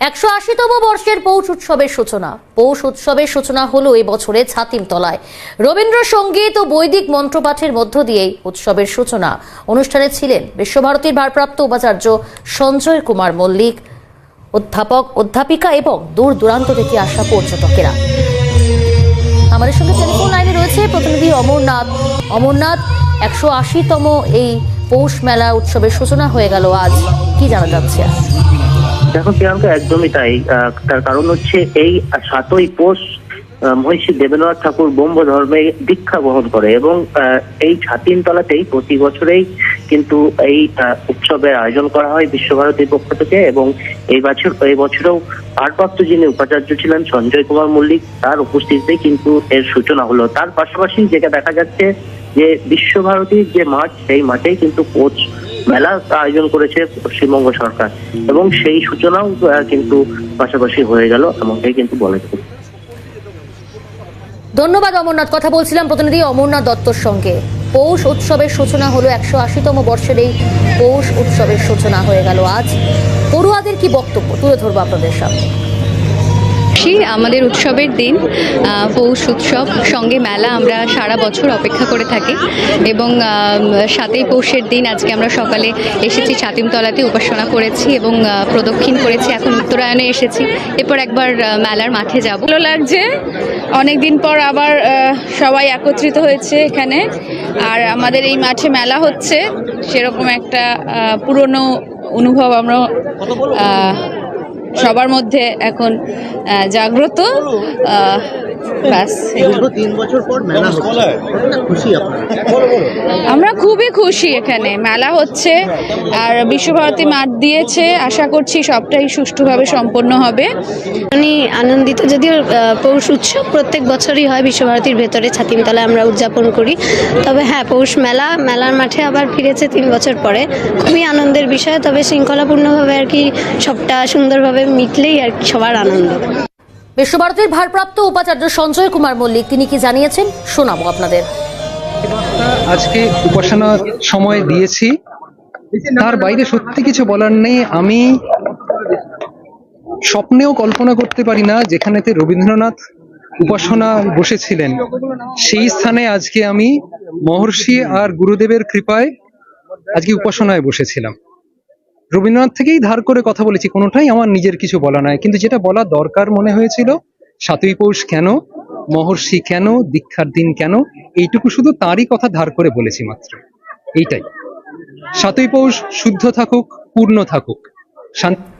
একশো আশিতম বর্ষের পৌষ উৎসবের সূচনা। পৌষ উৎসবের সূচনা হলো এই বছরে ছাতিম তলায়। রবীন্দ্রসঙ্গীত ও বৈদিক মন্ত্রপাঠের মধ্য দিয়েই উৎসবের সূচনা। অনুষ্ঠানে ছিলেন বিশ্বভারতীর ভারপ্রাপ্ত উপাচার্য সঞ্জয় কুমার মল্লিক, অধ্যাপক, অধ্যাপিকা এবং দূর দূরান্ত থেকে আসা পর্যটকেরা। আমাদের সঙ্গে টেলিফোন লাইনে রয়েছে প্রতিনিধি অমরনাথ। অমরনাথ, একশো আশিতম এই পৌষ মেলা উৎসবের সূচনা হয়ে গেল আজ। কি জানা যাচ্ছে? দেখো, প্রিয়াঙ্কা, একদমই তাই। তার কারণ হচ্ছে এই সাতই পৌষ মহর্ষি দেবেন্দ্রনাথ ঠাকুর ব্রহ্ম ধর্মে দীক্ষা গ্রহণ করে এবং এই ছাতিন তলাতেই প্রতি বছরেই কিন্তু এই উৎসবের আয়োজন করা হয় বিশ্বভারতীর পক্ষ থেকে এবং এই বছর, এই বছরেও ভারপ্রাপ্ত যিনি উপাচার্য ছিলেন সঞ্জয় কুমার মল্লিক, তার উপস্থিতিতে কিন্তু এর সূচনা হলো। তার পাশাপাশি যেটা দেখা যাচ্ছে যে বিশ্বভারতীর যে মাঠ, সেই মাঠেই কিন্তু কোচ মেলা আয়োজন করেছে পশ্চিমবঙ্গ সরকার। এবং সেই সূচনাও কিন্তু পাশাপাশি হয়ে গেল, এমনটাই কিন্তু বলা যায় ধন্যবাদ, অমরনাথ। কথা বলছিলাম প্রতিনিধি অমরনাথ দত্তর সঙ্গে। পৌষ উৎসবের সূচনা হলো একশো আশিতম বর্ষের এই পৌষ উৎসবের সূচনা হয়ে গেল আজ। পড়ুয়াদের কি বক্তব্য? তুলে ধরবো আপনাদের সামনে। খুশি আমাদের উৎসবের দিন পৌষ উৎসব সঙ্গে মেলা আমরা সারা বছর অপেক্ষা করে থাকি এবং সাতই পৌষের দিন আজকে আমরা সকালে এসেছি ছাতিমতলাতে উপাসনা করেছি এবং প্রদক্ষিণ করেছি, এখন উত্তরায়ণে এসেছি। এরপর একবার মেলার মাঠে যাব। ভালো লাগছে। অনেক দিন পর আবার সবাই একত্রিত হয়েছে এখানে। আর আমাদের এই মাঠে মেলা হচ্ছে, সেরকম একটা পুরনো অনুভব আমরা সবার মধ্যে এখন জাগ্রত ব্যাস তিন বছর পর মেলা খুশি আমরা খুবই খুশি এখানে মেলা হচ্ছে আর বিশ্বভারতী মাঠ দিয়েছে আশা করছি সবটাই সুষ্ঠুভাবে সম্পন্ন হবে। আমি আনন্দিত যদিও আহ, পৌষ উৎসব প্রত্যেক বছরই হয় বিশ্বভারতীর ভেতরে ছাতিমতলায় আমরা উদযাপন করি। তবে হ্যাঁ পৌষ মেলা মেলার মাঠে আবার ফিরেছে তিন বছর পরে। খুবই আনন্দের বিষয় তবে শৃঙ্খলাপূর্ণভাবে আর কি সবটা সুন্দরভাবে মিটলেই আর কি সবার আনন্দ। বিশ্বভারতীর ভারপ্রাপ্ত উপাচার্য সঞ্জয় কুমার মল্লিক, তিনি কি জানিয়েছেন? শোনাবো আপনাদের। আজকে উপাসনার সময় দিয়েছি। তার বাইরে সত্যি কিছু বলার নেই। আমি স্বপ্নেও কল্পনা করতে পারি না যেখানেতে রবীন্দ্রনাথ উপাসনা বসেছিলেন। সেই স্থানে আজকে আমি মহর্ষি আর গুরুদেবের কৃপায় আজকে উপাসনায় বসেছিলাম। রবীন্দ্রনাথ থেকেই ধার করে কথা বলেছি, কোনোটাই আমার নিজের কিছু বলা নয় কিন্তু যেটা বলা দরকার মনে হয়েছিল, সাতই পৌষ কেন, মহর্ষি কেন, দীক্ষার দিন কেন, এইটুকু শুধু তারই কথা ধার করে বলেছি মাত্র। এইটাই। সাতই পৌষ শুদ্ধ থাকুক, পূর্ণ থাকুক। শান্তি